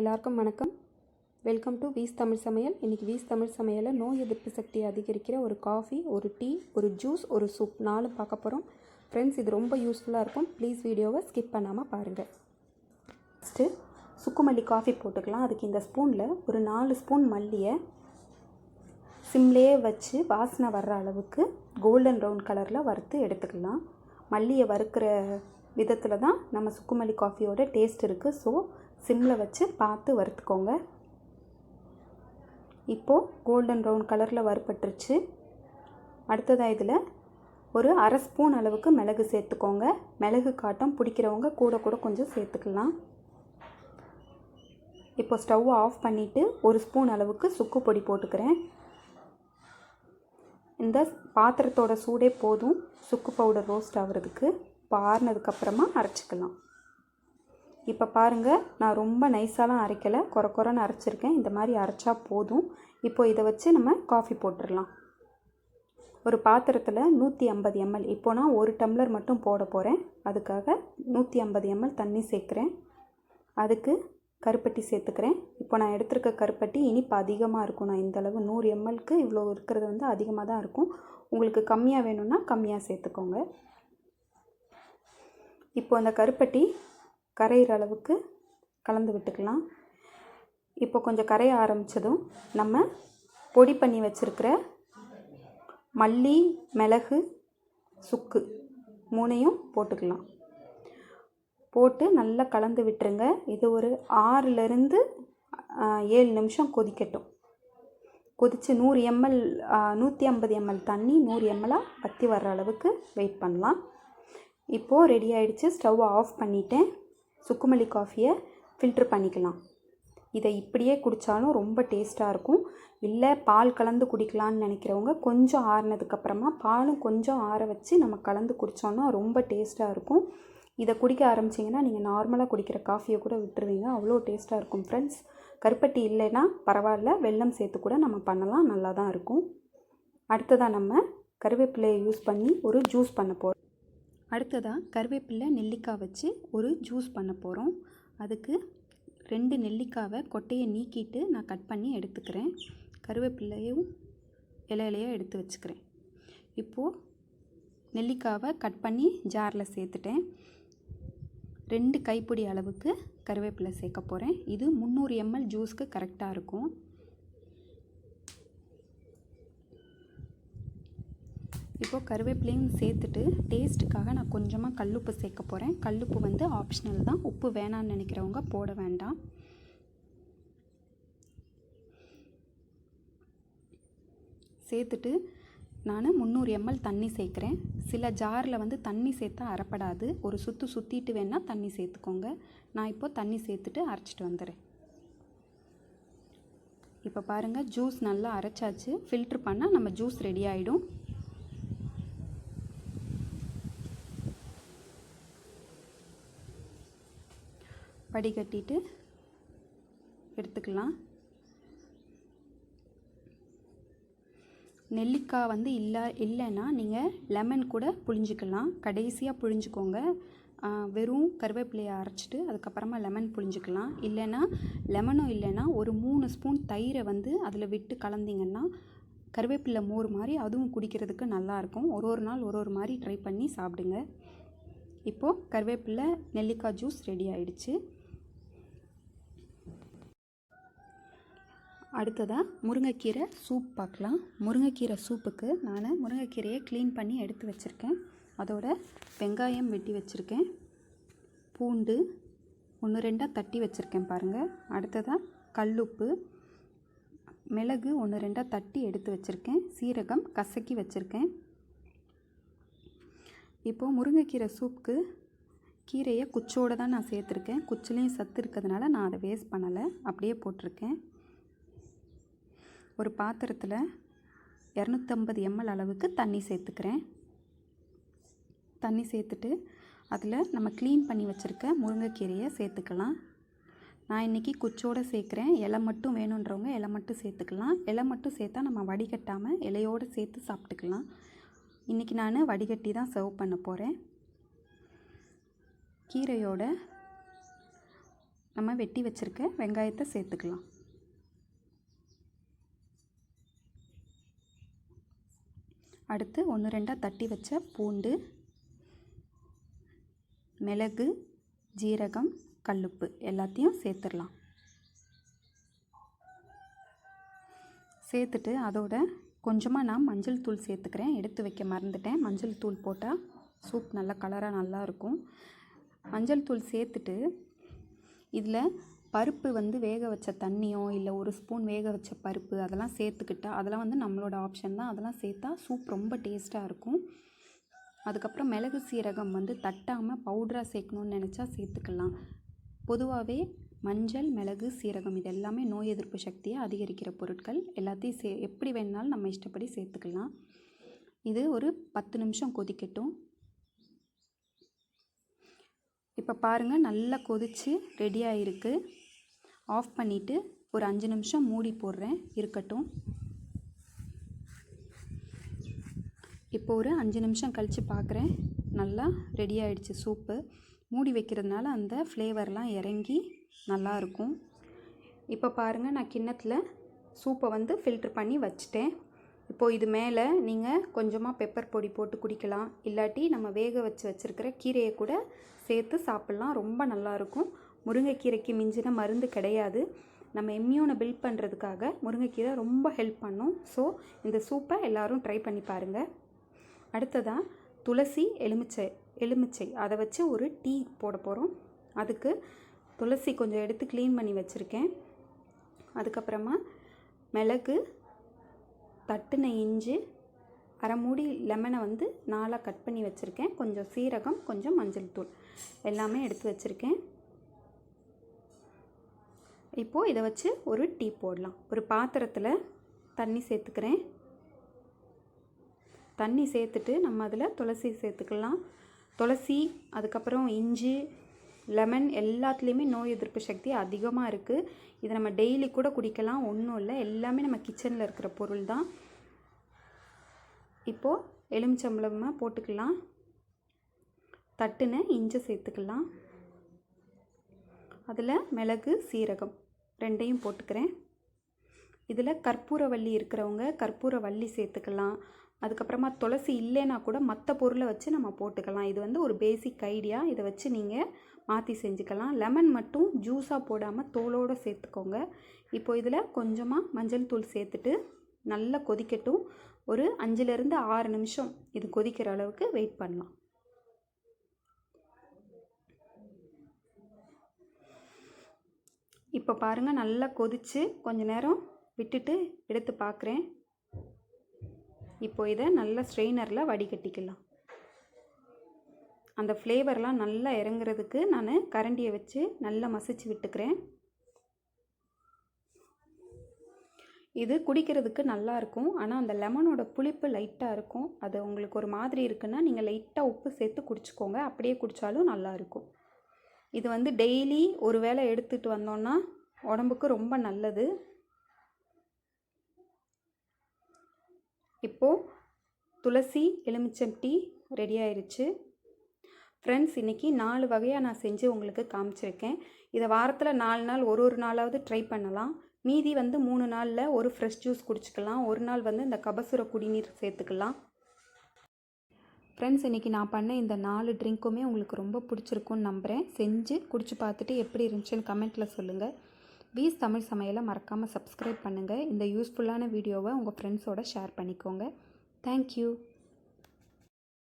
எல்லாருக்கும் வணக்கம். Welcome to views Tamil சமையல் இன்றைக்கி வீஸ் தமிழ் சமையலில் நோய் எதிர்ப்பு சக்தியை அதிகரிக்கிற ஒரு காஃபி ஒரு டீ ஒரு ஜூஸ் ஒரு சூப் நாலும் பார்க்க போகிறோம் ஃப்ரெண்ட்ஸ் இது ரொம்ப யூஸ்ஃபுல்லாக இருக்கும். ப்ளீஸ் வீடியோவை ஸ்கிப் பண்ணாமல் பாருங்கள் ஃபஸ்ட்டு சுக்குமல்லி காஃபி போட்டுக்கலாம். அதுக்கு இந்த ஸ்பூனில் ஒரு நாலு ஸ்பூன் மல்லியை சிம்லேயே வச்சு வாசனை வர்ற அளவுக்கு கோல்டன் ப்ரௌன் கலரில் வறுத்து எடுத்துக்கலாம். மல்லியை வறுக்கிற விதத்தில் தான் நம்ம சுக்குமல்லி காஃபியோட டேஸ்ட் இருக்குது ஸோ சிம்மில் வச்சு பார்த்து வறுத்துக்கோங்க. இப்போது கோல்டன் ப்ரௌன் கலரில் வறுப்பட்டுருச்சு அடுத்ததாக இதில் ஒரு அரை ஸ்பூன் அளவுக்கு மிளகு சேர்த்துக்கோங்க. மிளகு காட்டம் பிடிக்கிறவங்க கூட கூட கொஞ்சம் சேர்த்துக்கலாம். இப்போ ஸ்டவ் ஆஃப் பண்ணிவிட்டு ஒரு ஸ்பூன் அளவுக்கு சுக்கு பொடி போட்டுக்கிறேன். இந்த பாத்திரத்தோட சூடே போதும். சுக்கு பவுடர் ரோஸ்ட் ஆகிறதுக்கு. இப்போ ஆறுனதுக்கப்புறமா அரைச்சிக்கலாம். இப்போ பாருங்கள் நான் ரொம்ப நைஸாலாம் அரைக்கலை. குறை குறைன்னு அரைச்சிருக்கேன். இந்த மாதிரி அரைச்சா போதும். இப்போ இதை வச்சு நம்ம காஃபி போட்டுடலாம். ஒரு பாத்திரத்தில் நூற்றி ஐம்பது எம்எல். இப்போ நான் ஒரு டம்ளர் மட்டும் போட போகிறேன் அதுக்காக நூற்றி ஐம்பது எம்எல் தண்ணி சேர்க்குறேன். அதுக்கு கருப்பட்டி சேர்த்துக்கிறேன். இப்போ நான் எடுத்திருக்க கருப்பட்டி இனிப்பு அதிகமாக இருக்கும். நான் இந்தளவு நூறு எம்எல்க்கு இவ்வளோ இருக்கிறது வந்து அதிகமாக தான் இருக்கும். உங்களுக்கு கம்மியாக வேணும்னா கம்மியாக சேர்த்துக்கோங்க. இப்போ அந்த கருப்பட்டி கரையிற அளவுக்கு கலந்து விட்டுக்கலாம். இப்போ கொஞ்சம் கரைய ஆரம்பித்ததும் நம்ம பொடி பண்ணி வச்சுருக்கிற மல்லி மிளகு சுக்கு மூணையும் போட்டுக்கலாம். போட்டு நல்லா கலந்து விட்டுருங்க. இது ஒரு ஆறுலேருந்து ஏழு நிமிஷம் கொதிக்கட்டும். கொதித்து நூறு எம்எல் நூற்றி ஐம்பது எம்எல் தண்ணி நூறு எம்எல்லாக வற்றி வர்ற அளவுக்கு வெயிட் பண்ணலாம். இப்போது ரெடி ஆகிடுச்சு ஸ்டவ் ஆஃப் பண்ணிட்டேன். சுக்குமல்லி காஃபியை ஃபில்ட்ரு பண்ணிக்கலாம். இதை இப்படியே குடித்தாலும் ரொம்ப டேஸ்ட்டாக இருக்கும். இல்லை பால் கலந்து குடிக்கலான்னு நினைக்கிறவங்க கொஞ்சம் ஆறுனதுக்கப்புறமா பாலும் கொஞ்சம் ஆற வச்சு நம்ம கலந்து குடித்தோன்னா ரொம்ப டேஸ்ட்டாக இருக்கும். இதை குடிக்க ஆரம்பிச்சிங்கன்னா நீங்கள் நார்மலாக குடிக்கிற காஃபியை கூட விட்டுருவீங்க. அவ்வளோ டேஸ்ட்டாக இருக்கும் ஃப்ரெண்ட்ஸ் கருப்பட்டி இல்லைன்னா பரவாயில்ல வெல்லம் சேர்த்து கூட நம்ம பண்ணலாம். நல்லா தான் இருக்கும். அடுத்ததாக நம்ம கருவேப்பிலையை யூஸ் பண்ணி ஒரு ஜூஸ் பண்ண போகிறோம் அடுத்ததாக கருவேப்பிலை நெல்லிக்காய் வச்சு ஒரு ஜூஸ் பண்ண போகிறோம் அதுக்கு ரெண்டு நெல்லிக்காவை கொட்டையை நீக்கிட்டு நான் கட் பண்ணி எடுத்துக்கிறேன். கருவேப்பிலையும் இலையிலையும் எடுத்து வச்சுக்கிறேன். இப்போது நெல்லிக்காவை கட் பண்ணி ஜாரில் சேர்த்துட்டேன். ரெண்டு கைப்பிடி அளவுக்கு கருவேப்பிலை சேர்க்க போகிறேன் இது முந்நூறு எம்எல் ஜூஸ்க்கு கரெக்டாக இருக்கும். இப்போது கருவேப்பிலையும் சேர்த்துட்டு டேஸ்ட்டுக்காக நான் கொஞ்சமாக கல்லுப்பு சேர்க்க போகிறேன் கல்லுப்பு வந்து ஆப்ஷனல் தான். உப்பு வேணான்னு நினைக்கிறவங்க போட வேண்டாம். சேர்த்துட்டு நான் முந்நூறு எம்எல் தண்ணி சேர்க்குறேன். சில ஜாரில் வந்து தண்ணி சேர்த்தா அறப்படாது. ஒரு சுற்று சுற்றிட்டு வேணால் தண்ணி சேர்த்துக்கோங்க. நான் இப்போது தண்ணி சேர்த்துட்டு அரைச்சிட்டு வந்துடுறேன் இப்போ பாருங்கள் ஜூஸ் நல்லா அரைச்சாச்சு. ஃபில்ட்ரு பண்ணால் நம்ம ஜூஸ் ரெடி ஆகிடும் வடிகட்டிட்டு எடுத்துக்கலாம். நெல்லிக்காய் வந்து இல்லை இல்லைன்னா நீங்கள் லெமன் கூட புழிஞ்சிக்கலாம். கடைசியாக புழிஞ்சிக்கோங்க. வெறும் கருவேப்பிலையை அரைச்சிட்டு அதுக்கப்புறமா லெமன் புழிஞ்சிக்கலாம். இல்லைன்னா லெமனும் இல்லைன்னா ஒரு மூணு ஸ்பூன் தயிரை வந்து அதில் விட்டு கலந்திங்கன்னா கருவேப்பிலை மோர் மாதிரி அதுவும் குடிக்கிறதுக்கு நல்லாயிருக்கும் ஒரு ஒரு நாள் ஒரு ஒரு மாதிரி ட்ரை பண்ணி சாப்பிடுங்க. இப்போது கருவேப்பிலை நெல்லிக்காய் ஜூஸ் ரெடி ஆயிடுச்சு. அடுத்ததாக முருங்கைக்கீரை சூப் பார்க்கலாம். முருங்கைக்கீரை சூப்புக்கு நான் முருங்கைக்கீரையை க்ளீன் பண்ணி எடுத்து வச்சுருக்கேன். அதோட வெங்காயம் வெட்டி வச்சுருக்கேன். பூண்டு ஒன்று ரெண்டாக தட்டி வச்சுருக்கேன் பாருங்கள் அடுத்ததாக கல்லுப்பு மிளகு ஒன்று ரெண்டாக தட்டி எடுத்து வச்சுருக்கேன். சீரகம் கசக்கி வச்சுருக்கேன். இப்போது முருங்கைக்கீரை சூப்புக்கு கீரையை குச்சோடு தான் நான் சேர்த்துருக்கேன். குச்சிலையும் சத்து இருக்கிறதுனால நான் அதை வேஸ்ட் பண்ணலை. அப்படியே போட்டிருக்கேன். ஒரு பாத்திரத்தில் இரநூத்தம்பது எம்எல் அளவுக்கு தண்ணி சேர்த்துக்கிறேன். தண்ணி சேர்த்துட்டு அதில் நம்ம க்ளீன் பண்ணி வச்சுருக்க முருங்கைக்கீரையை சேர்த்துக்கலாம். நான் இன்றைக்கி குச்சோடு சேர்க்குறேன். இலை மட்டும் வேணுன்றவங்க இலை மட்டும் சேர்த்துக்கலாம். இலை மட்டும் சேர்த்தா நம்ம வடிகட்டாமல் இலையோடு சேர்த்து சாப்பிட்டுக்கலாம். இன்றைக்கி நான் வடிகட்டி தான் சர்வ் பண்ண போகிறேன் கீரையோட நம்ம வெட்டி வச்சுருக்க வெங்காயத்தை சேர்த்துக்கலாம். அடுத்து ஒன்று ரெண்டாக தட்டி வச்ச பூண்டு மிளகு ஜீரகம் கல்லுப்பு எல்லாத்தையும் சேர்த்துடலாம். சேர்த்துட்டு அதோட கொஞ்சமாக நான் மஞ்சள் தூள் சேர்த்துக்கிறேன். எடுத்து வைக்க மறந்துட்டேன். மஞ்சள் தூள் போட்டால் சூப் நல்லா கலராக நல்லா இருக்கும். மஞ்சள் தூள் சேர்த்துட்டு இதில் பருப்பு வந்து வேக வச்ச தண்ணியோ இல்லை ஒரு ஸ்பூன் வேக வச்ச பருப்பு அதெல்லாம் சேர்த்துக்கிட்டா அதெல்லாம் வந்து நம்மளோட ஆப்ஷன் தான். அதெல்லாம் சேர்த்தா சூப் ரொம்ப டேஸ்ட்டாக இருக்கும். அதுக்கப்புறம் மிளகு சீரகம் வந்து தட்டாமல் பவுடராக சேர்க்கணுன்னு நினச்சா சேர்த்துக்கலாம். பொதுவாகவே மஞ்சள் மிளகு சீரகம் இது எல்லாமே நோய் எதிர்ப்பு சக்தியை அதிகரிக்கிற பொருட்கள். எல்லாத்தையும் சே எப்படி வேணுனாலும் நம்ம இஷ்டப்படி சேர்த்துக்கலாம். இது ஒரு பத்து நிமிஷம் கொதிக்கட்டும். இப்போ பாருங்கள் நல்லா கொதித்து ரெடி ஆகிருக்கு ஆஃப் பண்ணிவிட்டு ஒரு அஞ்சு நிமிஷம் மூடி போடுறேன். இருக்கட்டும். இப்போ ஒரு அஞ்சு நிமிஷம் கழித்து பார்க்குறேன் நல்லா ரெடி ஆகிடுச்சு சூப்பு மூடி வைக்கிறதுனால அந்த ஃப்ளேவர்லாம் இறங்கி நல்லாயிருக்கும் இப்போ பாருங்கள் நான் கிண்ணத்தில் சூப்பை வந்து ஃபில்ட்ரு பண்ணி வச்சுட்டேன். இப்போது இது மேலே நீங்கள் கொஞ்சமாக பெப்பர் பொடி போட்டு குடிக்கலாம். இல்லாட்டி நம்ம வேக வச்சு வச்சுருக்கிற கீரையை கூட சேர்த்து சாப்பிட்லாம். ரொம்ப நல்லாயிருக்கும் முருங்கைக்கீரைக்கு மிஞ்சின மருந்து கிடையாது. நம்ம இம்யூனை பில்ட் பண்ணுறதுக்காக முருங்கைக்கீரை ரொம்ப ஹெல்ப் பண்ணும். ஸோ இந்த சூப்பை எல்லோரும் ட்ரை பண்ணி பாருங்கள் அடுத்ததாக துளசி எலுமிச்சை எலுமிச்சை. அதை வச்சு ஒரு டீ போட போகிறோம் அதுக்கு துளசி கொஞ்சம் எடுத்து க்ளீன் பண்ணி வச்சுருக்கேன். அதுக்கப்புறமா மிளகு தட்டுன இஞ்சி அரை மூடி லெமனை வந்து நாலாக கட் பண்ணி வச்சுருக்கேன். கொஞ்சம் சீரகம் கொஞ்சம் மஞ்சள் தூள். எல்லாமே எடுத்து வச்சுருக்கேன். இப்போது இதை வச்சு ஒரு டீ போடலாம். ஒரு பாத்திரத்தில் தண்ணி சேர்த்துக்கிறேன். தண்ணி சேர்த்துட்டு நம்ம அதில் துளசி சேர்த்துக்கலாம். துளசி அதுக்கப்புறம் இஞ்சி லெமன் எல்லாத்துலேயுமே நோய் எதிர்ப்பு சக்தி அதிகமாக இருக்குது இதை நம்ம டெய்லி கூட குடிக்கலாம் ஒன்றும் இல்லை. எல்லாமே நம்ம கிச்சனில் இருக்கிற பொருள் தான். இப்போது எலுமிச்சம்பழமாக போட்டுக்கலாம். தட்டுன இஞ்சி சேர்த்துக்கலாம். அதில் மிளகு சீரகம் ரெண்டையும் போட்டுக்கிறேன். இதில் கற்பூரவள்ளி இருக்கிறவங்க கற்பூரவள்ளி சேர்த்துக்கலாம். அதுக்கப்புறமா துளசி இல்லைன்னா கூட மற்ற பொருளை வச்சு நம்ம போட்டுக்கலாம். இது வந்து ஒரு பேசிக் ஐடியா இதை வச்சு நீங்கள் மாற்றி செஞ்சுக்கலாம். லெமன் மட்டும் ஜூஸாக போடாமல் தோலோடு சேர்த்துக்கோங்க. இப்போ இதில் கொஞ்சமாக மஞ்சள் தூள் சேர்த்துட்டு நல்லா கொதிக்கட்டும். ஒரு அஞ்சுலேருந்து ஆறு நிமிஷம் இது கொதிக்கிற அளவுக்கு வெயிட் பண்ணலாம். இப்போ பாருங்கள் நல்லா கொதித்து கொஞ்ச நேரம் விட்டுட்டு எடுத்து பார்க்குறேன். இப்போ இதை நல்ல ஸ்ட்ரெயினரில் வடிகட்டிக்கலாம். அந்த ஃப்ளேவர்லாம் நல்லா இறங்குறதுக்கு நான் கரண்டியை வச்சு நல்லா மசிச்சு விட்டுக்கிறேன். இது குடிக்கிறதுக்கு நல்லா இருக்கும். ஆனால் அந்த லெமனோட புளிப்பு லைட்டாக இருக்கும். அது உங்களுக்கு ஒரு மாதிரி இருக்குன்னா நீங்கள் லைட்டாக உப்பு சேர்த்து குடிச்சிக்கோங்க. அப்படியே குடித்தாலும் நல்லாயிருக்கும் இது வந்து டெய்லி ஒரு வேளை எடுத்துகிட்டு வந்தோன்னா உடம்புக்கு ரொம்ப நல்லது. இப்போது துளசி எலுமிச்சம் டீ ரெடி ஆயிடுச்சு ஃப்ரெண்ட்ஸ் இன்றைக்கி நாலு வகையாக நான் செஞ்சு உங்களுக்கு காமிச்சிருக்கேன். இதை வாரத்தில் நாலு நாள் ஒரு ஒரு நாளாவது ட்ரை பண்ணலாம். மீதி வந்து மூணு நாளில் ஒரு ஃப்ரெஷ் ஜூஸ் குடிச்சிக்கலாம். ஒரு நாள் வந்து இந்த கபசுர குடிநீர் சேர்த்துக்கலாம். ஃப்ரெண்ட்ஸ் இன்றைக்கி நான் பண்ண இந்த நாலு ட்ரிங்க்குமே உங்களுக்கு ரொம்ப பிடிச்சிருக்குன்னு நம்புகிறேன் செஞ்சு குடிச்சு பார்த்துட்டு எப்படி இருந்துச்சுன்னு கமெண்ட்டில் சொல்லுங்கள் வீஸ் தமிழ் சமையலை மறக்காமல் சப்ஸ்கிரைப் பண்ணுங்கள் இந்த யூஸ்ஃபுல்லான வீடியோவை உங்கள் ஃப்ரெண்ட்ஸோட ஷேர் பண்ணிக்கோங்க. தேங்க்யூ